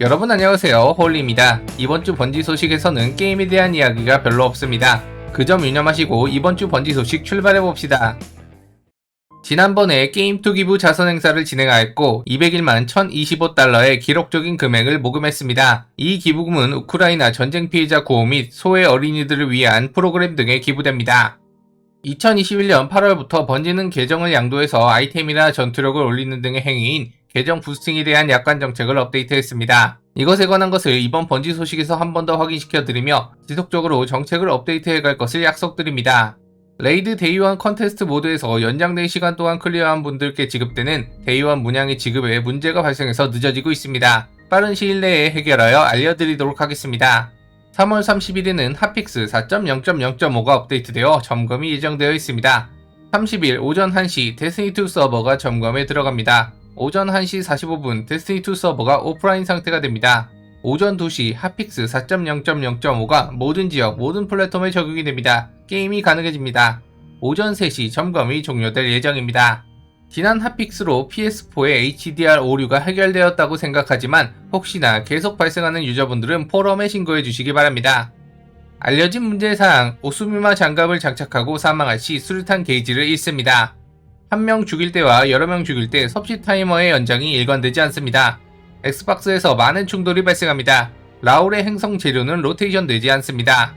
여러분 안녕하세요 홀리입니다 이번 주 번지 소식에서는 게임에 대한 이야기가 별로 없습니다 그 점 유념하시고 이번 주 번지 소식 출발해봅시다 지난번에 게임 투기부 자선 행사를 진행하였고 201만 1025달러의 기록적인 금액을 모금했습니다. 이 기부금은 우크라이나 전쟁 피해자 구호 및 소외 어린이들을 위한 프로그램 등에 기부됩니다. 2021년 8월부터 번지는 계정을 양도해서 아이템이나 전투력을 올리는 등의 행위인 계정 부스팅에 대한 약관 정책을 업데이트했습니다. 이것에 관한 것을 이번 번지 소식에서 한 번 더 확인시켜 드리며 지속적으로 정책을 업데이트해 갈 것을 약속드립니다. 레이드 데이원 컨테스트 모드에서 연장된 시간 동안 클리어한 분들께 지급되는 데이원 문양의 지급에 문제가 발생해서 늦어지고 있습니다. 빠른 시일 내에 해결하여 알려드리도록 하겠습니다. 3월 30일에는 핫픽스 4.0.0.5가 업데이트되어 점검이 예정되어 있습니다. 30일 오전 1시 데스니2 서버가 점검에 들어갑니다. 오전 1시 45분 데스니2 서버가 오프라인 상태가 됩니다. 오전 2시 핫픽스 4.0.0.5가 모든 지역, 모든 플랫폼에 적용이 됩니다. 게임이 가능해집니다. 오전 3시 점검이 종료될 예정입니다. 지난 핫픽스로 PS4의 HDR 오류가 해결되었다고 생각하지만 혹시나 계속 발생하는 유저분들은 포럼에 신고해 주시기 바랍니다. 알려진 문제사항 오수미마 장갑을 장착하고 사망할 시 수류탄 게이지를 잃습니다. 한 명 죽일 때와 여러 명 죽일 때 섭씨 타이머의 연장이 일관되지 않습니다. 엑스박스에서 많은 충돌이 발생합니다. 라울의 행성 재료는 로테이션 되지 않습니다.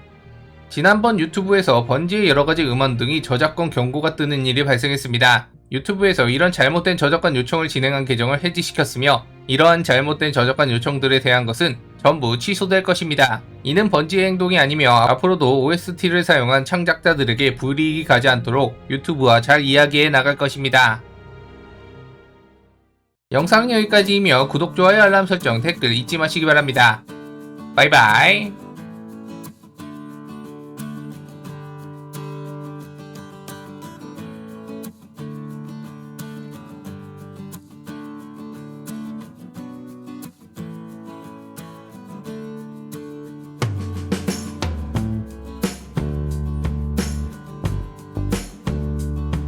지난번 유튜브에서 번지의 여러가지 음원 등이 저작권 경고가 뜨는 일이 발생했습니다. 유튜브에서 이런 잘못된 저작권 요청을 진행한 계정을 해지시켰으며 이러한 잘못된 저작권 요청들에 대한 것은 전부 취소될 것입니다. 이는 번지의 행동이 아니며 앞으로도 OST를 사용한 창작자들에게 불이익이 가지 않도록 유튜브와 잘 이야기해 나갈 것입니다. 영상은 여기까지이며 구독, 좋아요, 알람 설정, 댓글 잊지 마시기 바랍니다. 바이바이.